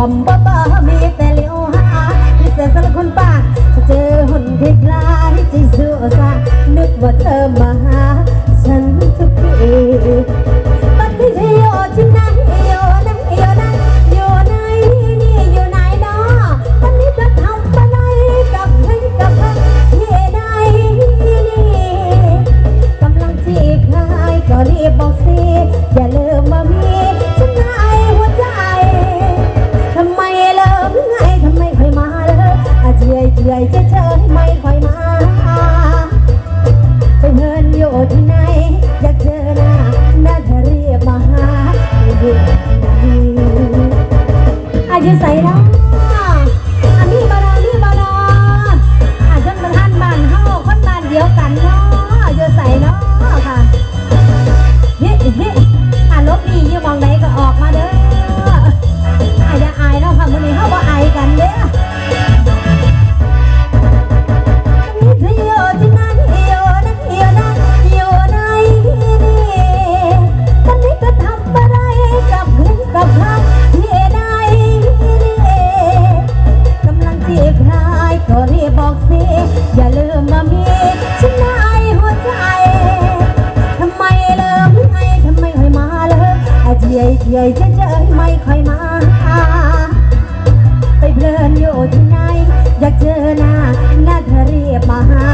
อมบ่บ่มีแต่เลี้ยวหาลิเสสักคนปากเจอหุ่นที่คล้ายใจีสุสานึกว่าเธอมาหาฉันทุกทีบัดที่จะอยู่ที่ไหนอยู่นั่นอยู่นั่นอยู่ไหนนี่อยู่ไหนเนาะตอนนี้จะทำอะไรกับใครกับใครที่ไหนนี่กำลังจีบใครก็รีบบอกสิอย่าลืม you, Zaira. อย่าลืมมามีฉันในหัวใจทำไมเลิมไงทำไมค่อยมาเลยอาเจียเจียเจเจไม่ค่อยมา ไปเพลินอยู่ที่ไหน อยากเจอหน้าหน้าเธอเรียบมาหา